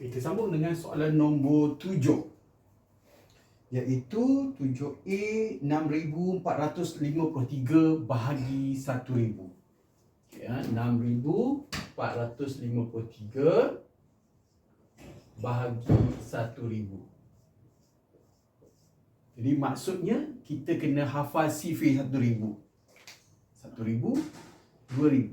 Kita sambung dengan soalan nombor tujuh. Iaitu 7A 6453 bahagi 1000. Ya, 6453 bahagi 1000. Jadi maksudnya kita kena hafal sifir 1000. 1000, 2000,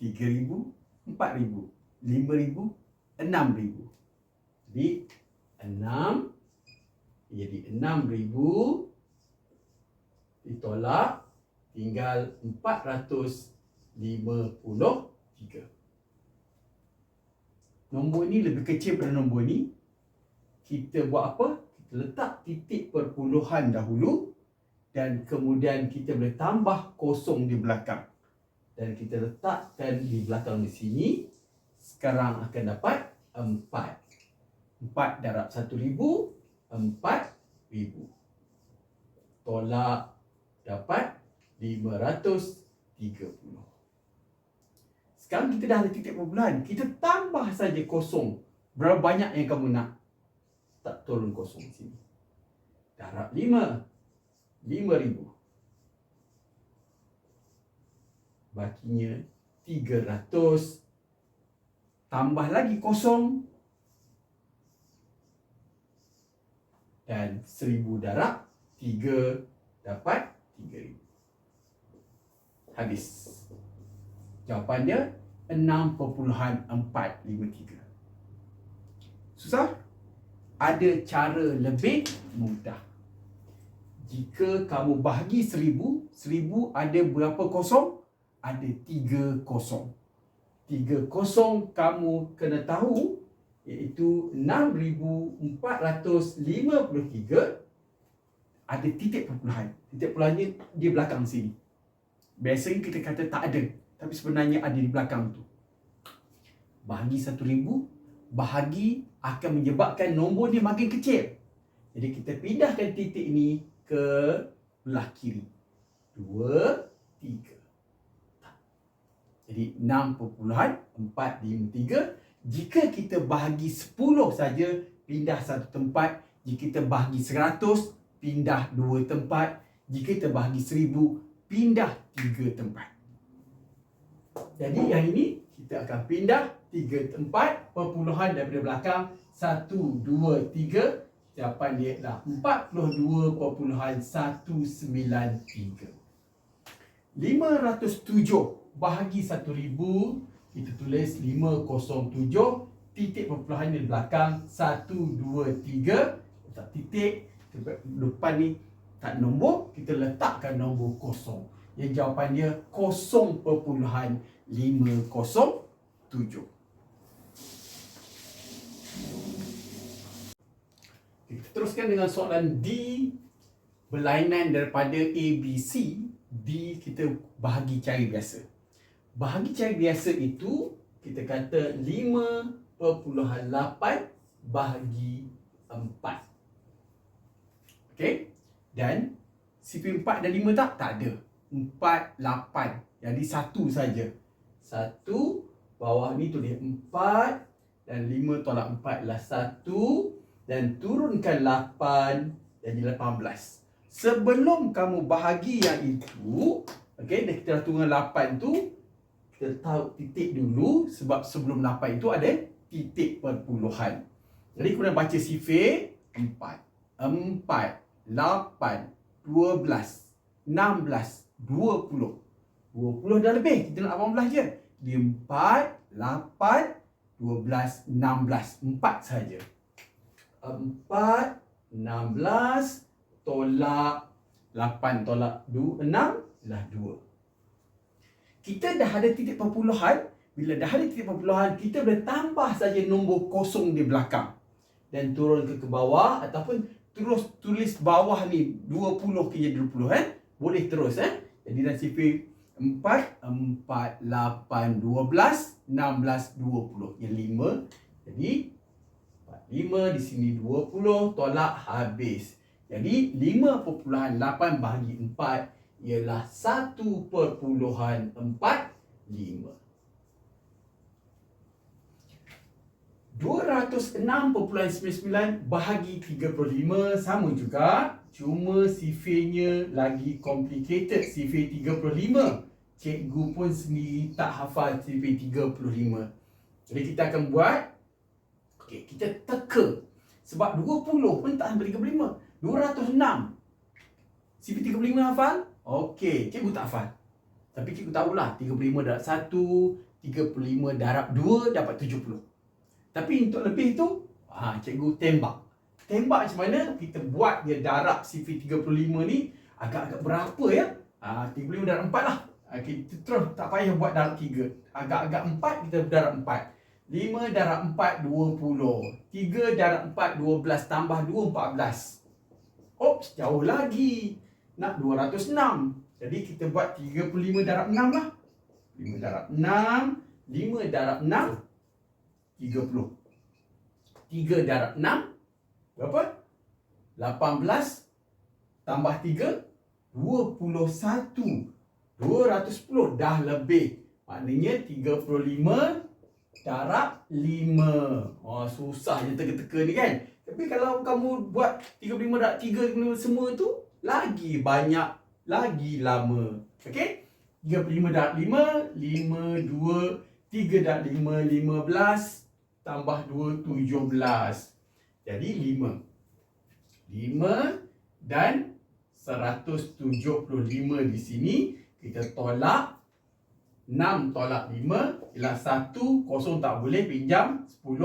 3000, 4000, 5000, 6000. Jadi 6 jadi 6000 ditolak tinggal 453. Nombor ni lebih kecil daripada nombor ni. Kita buat apa? Kita letak titik perpuluhan dahulu dan kemudian kita boleh tambah kosong di belakang. Dan kita letakkan di belakang di sini. Sekarang akan dapat 4. 4 darab 1000 empat ribu. Tolak dapat lima ratus tiga puluh. Sekarang kita dah ada titik perpuluhan. Kita tambah saja kosong. Berapa banyak yang kamu nak? Tak turun kosong sini. Darab lima. Lima ribu. Bakinya tiga ratus. Tambah lagi kosong. Dan seribu darab tiga dapat tiga ribu. Habis. Jawapan dia enam perpuluhan empat lima tiga. Susah? Ada cara lebih mudah. Jika kamu bahagi seribu, seribu ada berapa kosong? Ada tiga kosong. Tiga kosong kamu kena tahu iaitu 6453 ada titik perpuluhan. Titik perpuluhannya di belakang sini. Biasanya kita kata tak ada, tapi sebenarnya ada di belakang tu. Bahagi 1000, bahagi akan menyebabkan nombor dia makin kecil. Jadi kita pindahkan titik ini ke belah kiri. 2 3. Jadi 6.453 jika kita bahagi 10 saja pindah satu tempat. Jika kita bahagi 100 pindah dua tempat. Jika kita bahagi 1000 pindah tiga tempat. Jadi yang ini kita akan pindah tiga tempat perpuluhan daripada belakang. 1 2 3 jawapan dia adalah 42.193 507 bahagi 1000 kita tulis 507 titik perpuluhan di belakang 1 2 3 letak titik depan ni tak nombor kita letakkan nombor kosong. Yang jawapan dia kosong perpuluhan 507 kita teruskan dengan soalan D berlainan daripada A B C. D kita bahagi cari biasa Bahagi cara biasa itu kita kata 5.8 bahagi 4. Okey? Dan CP4 dan 5 tak? Tak ada. 4, 8. Jadi satu saja. Satu bawah ni tulis 4 dan 5 tolak 4 adalah 1 dan turunkan 8 jadi 18. Sebelum kamu bahagi yang itu, okey, dah kita dah turun 8 tu, kita tahu titik dulu sebab sebelum 8 itu ada titik perpuluhan. Jadi kemudian baca sifir 4. 4, 8, 12, 16, 20. 20 dah lebih. Kita nak 18 je. Di 4, 8, 12, 16. 4 saja. 4, 16, tolak 8 tolak 2, 6 lah 2 kita dah ada titik perpuluhan bila dah ada titik perpuluhan kita boleh tambah saja nombor kosong di belakang. Dan turun ke ke bawah ataupun terus tulis bawah ni 20 ke jadi 20 eh? Boleh terus eh? Jadi dah sifir 4 4 8 12 16 20 yang 5 jadi 5 di sini 20 tolak habis. Jadi 5.8 bahagi 4 ialah 1.45. 206.99 bahagi 35 sama juga. Cuma sifirnya lagi complicated. Sifir 35. Cikgu pun sendiri tak hafal sifir 35. Jadi kita akan buat. Okay, kita teka. Sebab 20 pun tak sampai 35. 206. Sifir 35 hafal? Okey, cikgu tak hafal. Tapi cikgu tahulah 35 darab 1, 35 darab 2 dapat 70. Tapi untuk lebih tu, ha, cikgu tembak. Tembak macam mana? Kita buat dia darab CV35 ni agak-agak berapa ya? Ha, 35 darab 4 lah. Ha, kita terus tak payah buat darab 3. Agak-agak 4 kita darab 4. 5 darab 4, 20. 3 darab 4, 12 tambah 2, 14. Oops, jauh lagi. Nak 206. Jadi kita buat 35 darab 6 lah. 5 darab 6. 5 darab 6. 30. 3 darab 6. Berapa? 18. Tambah 3. 21. 210. Dah lebih. Maknanya 35 darab 5. Oh, susah je teka-teka ni kan. Tapi kalau kamu buat 35 darab 3 semua tu, lagi banyak, lagi lama. Okey? 35 darab 5, 5, 2, 3 darab 5, 15, tambah 2, 17. Jadi 5. 5 dan 175 di sini. Kita tolak 6 tolak 5 ialah 1, kosong tak boleh pinjam 10,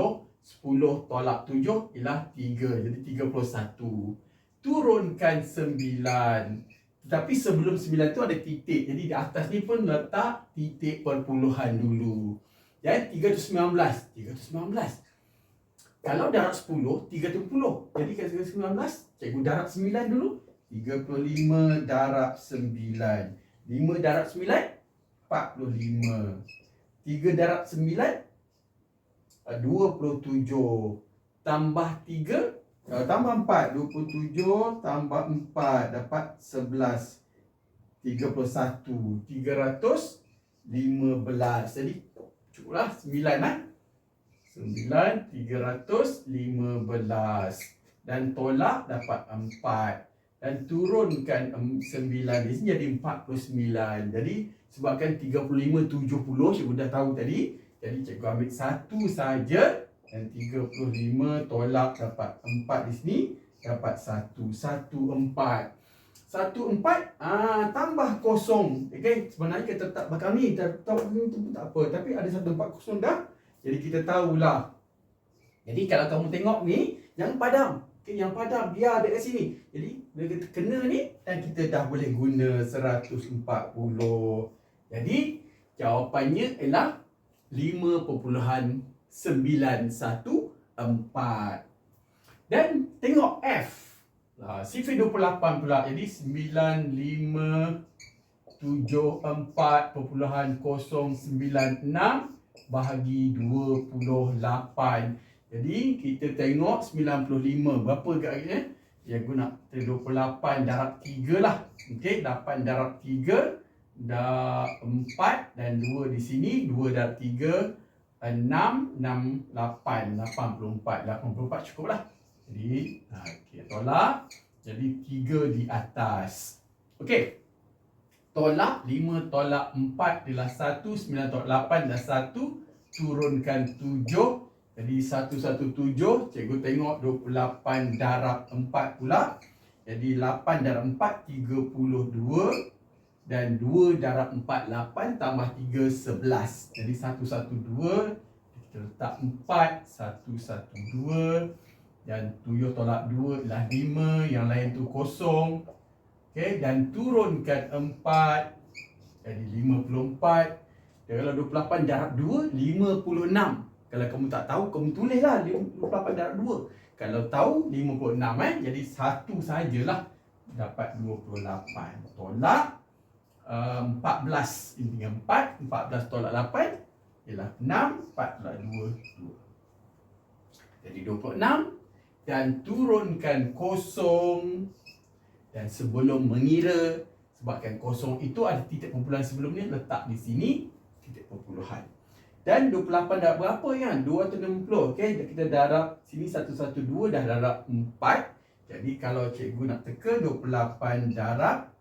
10 tolak 7 ialah 3, jadi 31 turunkan 9. Tapi sebelum 9 tu ada titik. Jadi di atas ni pun letak titik perpuluhan dulu. Dan 319. 319. Kalau darab 10, 320. Jadi kalau 19, cikgu darab 9 dulu. 35 darab 9. 5 darab 9, 45. 3 darab 9, 27. Tambah 3, kalau tambah 4, 27 tambah 4 dapat 11. 31. 315. Jadi cukuplah 9 kan? 9, 315. Dan tolak dapat 4. Dan turunkan 9 di sini jadi 49. Jadi sebabkan 35, 70 cikgu dah tahu tadi. Jadi cikgu ambil satu saja dan 35 tolak dapat 4 di sini dapat 1 1 4 1 4 ah tambah kosong. Okey sebenarnya kita tak bakal ni tak tu tak apa. Tapi ada 1 4 kosong dah jadi kita tahulah. Jadi kalau kamu tengok ni yang padam. Okey yang padam dia ada kat sini. Jadi bila kita kena ni dan kita dah boleh guna 140 jadi jawapannya ialah 5.0 914 dan tengok F. Ha, sifir 28 pula jadi 9574.096 bahagi 28 jadi kita tengok 95 berapa agaknya ya guna 28 darab 3 lah. Okey 8 darab 3 dah 4 dan 2 di sini 2 darab 3 lapan puluh empat, lapan puluh empat cukup lah. Jadi, ha, okay, tolak. Jadi, tiga di atas. Okey. Tolak, lima tolak empat adalah satu, sembilan tolak lapan adalah satu. Turunkan tujuh. Jadi, satu, satu, tujuh. Cikgu tengok dua puluh lapan darab empat pula. Jadi, lapan darab empat, tiga puluh dua dan 2 darab 4 8 tambah 3 11 jadi 1 1 2 kita letak 4 1 1 2 dan 7 tolak 2 ialah 5 yang lain tu kosong. Okey dan turunkan 4 jadi 54 dan kalau 28 darab 2 56 kalau kamu tak tahu kamu tulislah 28 darab 2 kalau tahu 56 eh. Jadi satu sajalah dapat 28 tolak 14 ini dengan 4 14 tolak 8 ialah 6 4 tolak 2 2 jadi 26 dan turunkan kosong dan sebelum mengira sebabkan kosong itu ada titik perpuluhan sebelumnya letak di sini titik perpuluhan Dan 28 darab berapa kan? 260. Okey, kita darab sini 112 dah darab 4. Jadi kalau cikgu nak teka 28 darab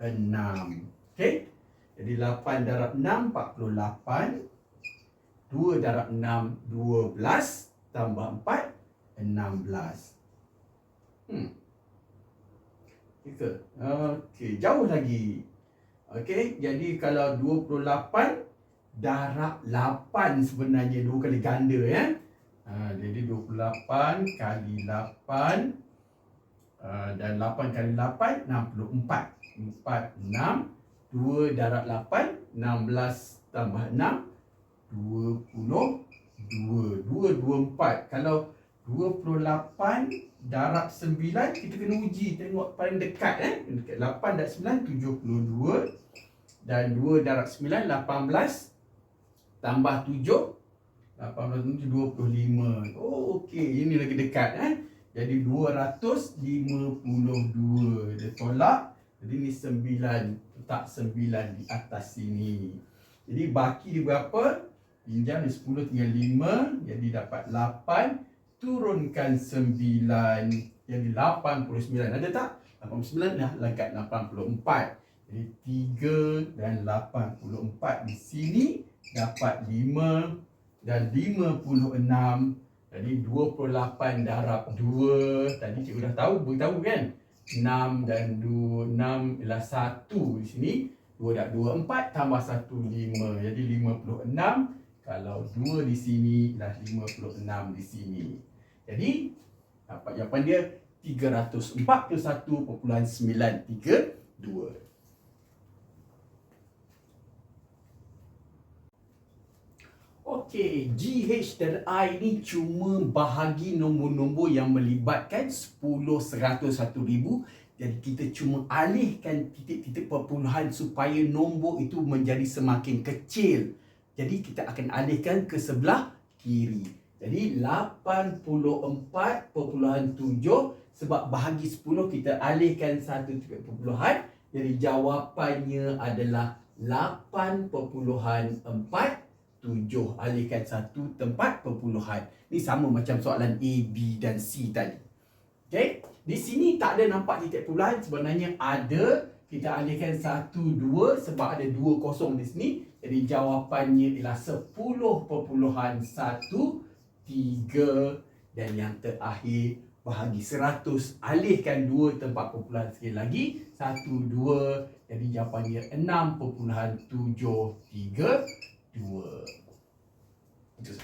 6. Okey. Jadi 8 darab 6 48. 2 darab 6 12 tambah 4 16. Hmm. Kita. Okey, jauh lagi. Okey, jadi kalau 28 darab 8 sebenarnya dua kali ganda ya. Ha, jadi 28 kali 8 uh, dan 8 kali 8 64. 4 6 2 darab 8 16 tambah 6 20 2 2 24 kalau 28 darab 9 kita kena uji tengok paling dekat eh. Dekat 8 darab 9 72 dan 2 darab 9 18 tambah 7 18 25 oh okey. Ini lagi dekat eh jadi 252 dia tolak. Jadi ni 9 letak 9 di atas sini. Jadi baki dia berapa? Pinjam ni 10 tinggal 5 jadi dapat 8 turunkan 9 jadi 89 ada tak? 89 dah langkat 84 jadi 3 dan 84 di sini dapat 5 dan 56 jadi 28 darab 2 tadi cikgu dah tahu beritahu kan? 6 dan 2 6 ialah 1 di sini. 2 dah 2 4 tambah 1 5 jadi 56 kalau 2 di sini ialah 56 di sini. Jadi dapat jawapan dia 341.932. Okey, GH dan I ni cuma bahagi nombor-nombor yang melibatkan 10, 100, 1000. Jadi kita cuma alihkan titik-titik perpuluhan supaya nombor itu menjadi semakin kecil. Jadi kita akan alihkan ke sebelah kiri. Jadi 84.7 sebab bahagi 10 kita alihkan satu titik perpuluhan. Jadi jawapannya adalah 8.47 alihkan satu tempat perpuluhan. Ini sama macam soalan A, B dan C tadi. Okey. Di sini tak ada nampak titik perpuluhan. Sebenarnya ada. Kita alihkan satu, dua sebab ada dua kosong di sini. Jadi jawapannya ialah 10.1 tiga dan yang terakhir bahagi seratus alihkan dua tempat perpuluhan sekali lagi satu dua jadi jawapannya enam perpuluhan tujuh tiga you were just